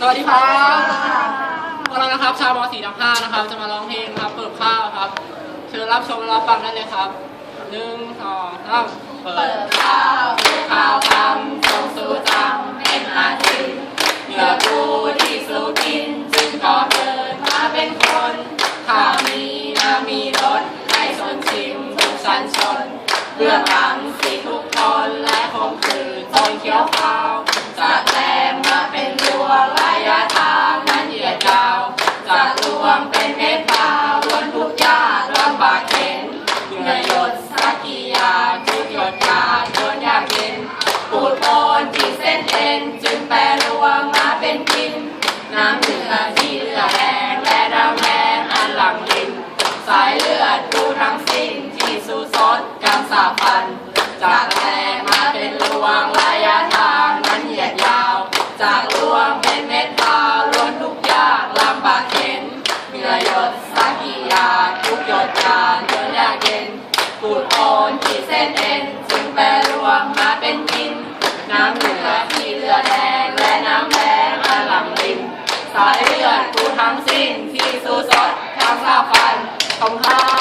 สวัสดีครับพวกเรานะครับ ชาวม .4 ทับ5นะครับ จะมาร้องเพลงนะครับ เปิดข้าวครับ เชิญรับชมและรับฟังได้เลยครับหนึ่งสองสามเปิดข้าวข้าวคำส่งสู่จังเป็นอาทิตย์เหงื่อผู้ที่สู้กิน จึงก่อเกิดมาเป็นคนข้าวมีน้ำมีรสให้ชนชิมทุกสันชนเบื้องหลัง เป็นเม็ดพร้าวล้วนทุกข์ยากลำบากเข็นเหงื่อหยดสักกี่หยาดทุกหยดยาดล้วนยากเย็นปูดโอนที่เส้นเอ็นจึงแปรรวมมาเป็นพิมพ์น้ำเหนือที่เลือดแดงและน้ำแดงอันหลังริมสายเลือดกูทั้งสิ้นที่สู้ซดกำสาพัน จากแรงมาเป็นลวงระยะทางนั้นเหยียดยาว จากลวงเป็นเม็ดพร้าวล้วนทุกยากลำบากเข็น เหงื่อหยดสักกียาทุกหยดยาดจนยากเย็นปูดโอนที่เส้นเอ็นจึงแปรรวมมาเป็นกิน น้ำเหนือที่เลือดแดงและน้ำแดงอันหลังริมสายเลือดกูทั้งสิ้นที่สู้สดทางสาฟันของข้าวครับ